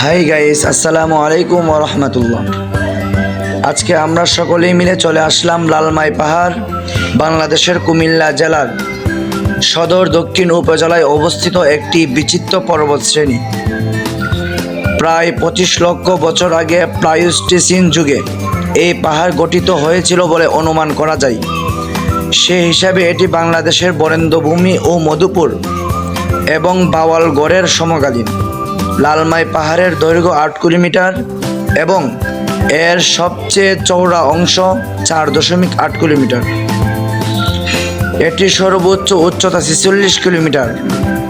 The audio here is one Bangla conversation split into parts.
হাই গাইস আসসালামু আলাইকুম রহমতুল্লাহ আজকে আমরা সকলেই মিলে চলে আসলাম লালমাই পাহাড়, বাংলাদেশের কুমিল্লা জেলার সদর দক্ষিণ উপজেলায় অবস্থিত একটি বিচিত্র পর্বত শ্রেণি। প্রায় পঁচিশ লক্ষ বছর আগে প্লাইস্টিসিন যুগে এই পাহাড় গঠিত হয়েছিল বলে অনুমান করা যায়। সে হিসাবে এটি বাংলাদেশের বরেন্দ্রভূমি ও মধুপুর এবং বাওয়ালগড়ের সমকালীন। লালমাই পাহাড়ের দৈর্ঘ্য আট কিলোমিটার এবং এর সবচেয়ে চওড়া অংশ চার দশমিক আট কিলোমিটার। এটি সর্বোচ্চ উচ্চতা ছেচল্লিশ কিলোমিটার।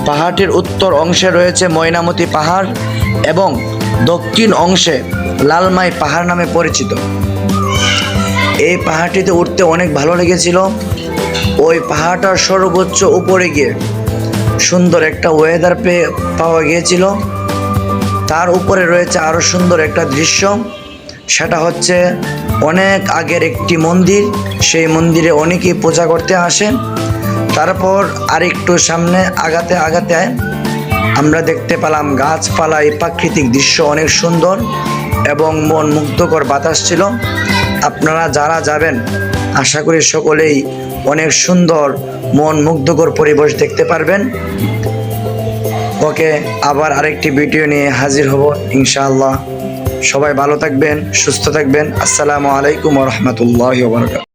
পাহাড়টির উত্তর অংশে রয়েছে ময়নামতি পাহাড় এবং দক্ষিণ অংশে লালমাই পাহাড় নামে পরিচিত। এই পাহাড়টিতে উঠতে অনেক ভালো লেগেছিল। ওই পাহাড়টার সর্বোচ্চ উপরে গিয়ে সুন্দর একটা ওয়েদার পেয়ে পাওয়া গিয়েছিল। তার উপরে রয়েছে আরও সুন্দর একটা দৃশ্য। সেটা হচ্ছে অনেক আগের একটি মন্দির। সেই মন্দিরে অনেকেই পূজা করতে আসেন। তারপর আরেকটু সামনে আগাতে আগাতে আমরা দেখতে পেলাম গাছপালা, এই প্রাকৃতিক দৃশ্য অনেক সুন্দর এবং মন মুগ্ধকর বাতাস ছিল। আপনারা যারা যাবেন, আশা করি সকলেই অনেক সুন্দর, মন মুগ্ধকর পরিবেশ দেখতে পারবেন। ওকে আবার আরেকটি ভিডিও নিয়ে হাজির হব, ইনশাআল্লাহ। সবাই ভালো থাকবেন, সুস্থ থাকবেন। আসসালামু আলাইকুম রহমতুল্লাহ বরকাত